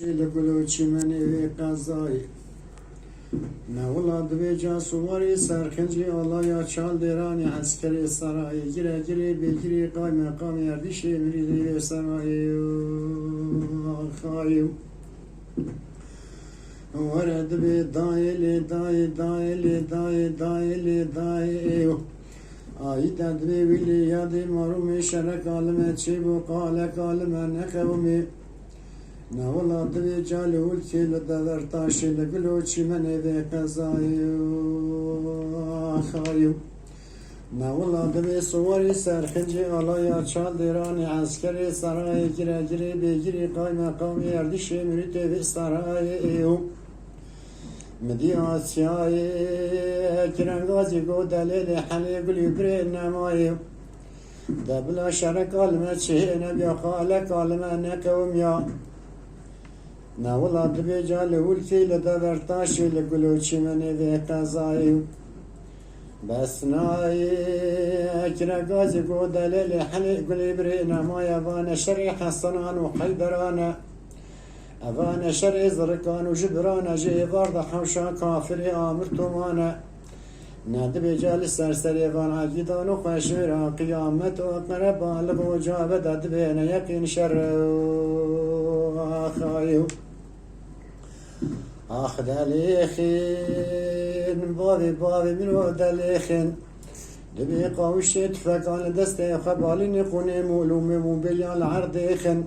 لگلو چیمنی وی قضایی نولا دوی جا سواری سرخنجی آلایا چال دیرانی عسکری سرایی گیره گیره بگیری قای مقام اردیشی مریدی سرایی خواهیم ورد بی دایلی دای دایلی دای دایلی دای آی تدبی ویلی یادی مرومی شرک آلمه چی بو قال کالمه نقومی نولاد به چال اولچه لدارتاشه من منیده پزایو سالیو نولاد به سواری سرخنج الهایا چال درانی عسکری سرای جری بجری داینا قومی هر دیشم رت به سرا ایو مدیاتیا ای گران دوز گو دلیل حلی قلی فرنا موی دبل شرکلم چهن یقال قالك قالنا نکوم یا Navul adı ve cale ulfiyle de vertaş ile gülü çimeni ve etazayı. Besnai ekre gazi godeleli hali gülübrine mayavane şer'i hasananu hayberane. Evane şer'i zırkanu jibrane civarda havşa kafiri amir tumane. Nadi becali serseri van agidan u xeşvira kıyamet u akmere balık u cabe dadi beyne yakin şer'i. آخدالیخین باوی باوی میرو دلیخین. دبي قوش تفك على دستي خبالي نقوني مولومي موبيلي على عرض إخن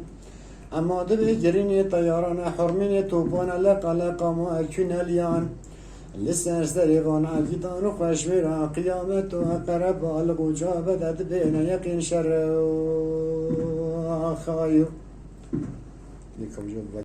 أما دبي جريني طيارنا حرميني توبانا لقا لقا ما أكونا ليان لسر سريغان عقيدان وخشبيرا قيامت وقرب ألقو جابدت بين يقين شر خايو